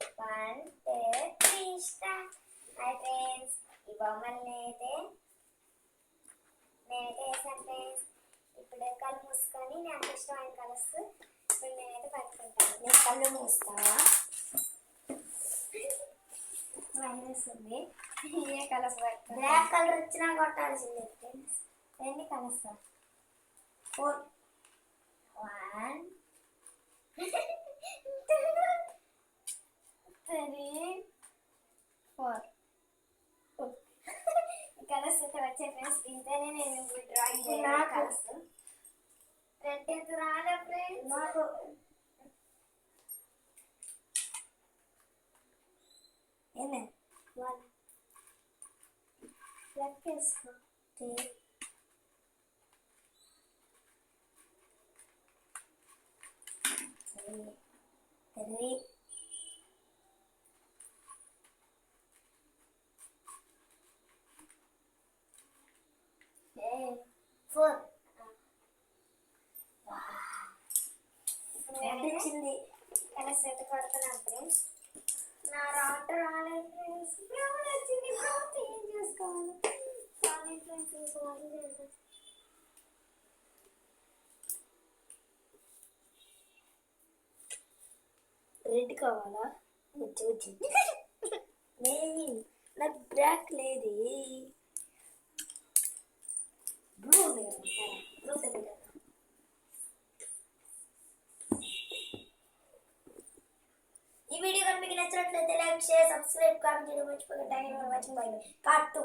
One two three start hi friends ఈ బొమ్మల్ని అయితే నేనైతే వేసాను ఫ్రెండ్స్. ఇప్పుడు కళ్ళు మూసుకొని నాకు ఇష్టమైన కలర్స్ ఇప్పుడు నేనైతే పట్టుకుంటాను నేను కళ్ళు మూస్తావా? వైరస్ ఉంది ఏ కలర్స్ బ్లాక్ కలర్ వచ్చినా కొట్టాల్సిందే ఫ్రెండ్స్. ఎన్ని colours. Four. One. Three four. Colours అయితే వచ్చే ఫ్రెండ్స్ ఇంతేనే నేను డ్రాయింగ్ కలర్స్ రెడ్ రాలే ఫ్రెండ్స్ నాకు ఏమే? వన్. వేసుకో టూ త్రీ ఫోర్ రెడ్ వచ్చింది కొడుతున్నాను ఫ్రెండ్స్ నా రాట్ రాలేదు ఫ్రెండ్స్ వచ్చింది? ఏం చేసుకోవాలి. సారీ ఫ్రెండ్స్ రెడ్ కావాలా? వచ్చి వచ్చింది నాకు బ్లాక్ లేదు. నచ్చినట్లయితే లైక్ షేర్ సబ్స్క్రైబ్ కామెంట్ చేయడం మర్చిపోకండి. Thank you for watching bye కార్టూ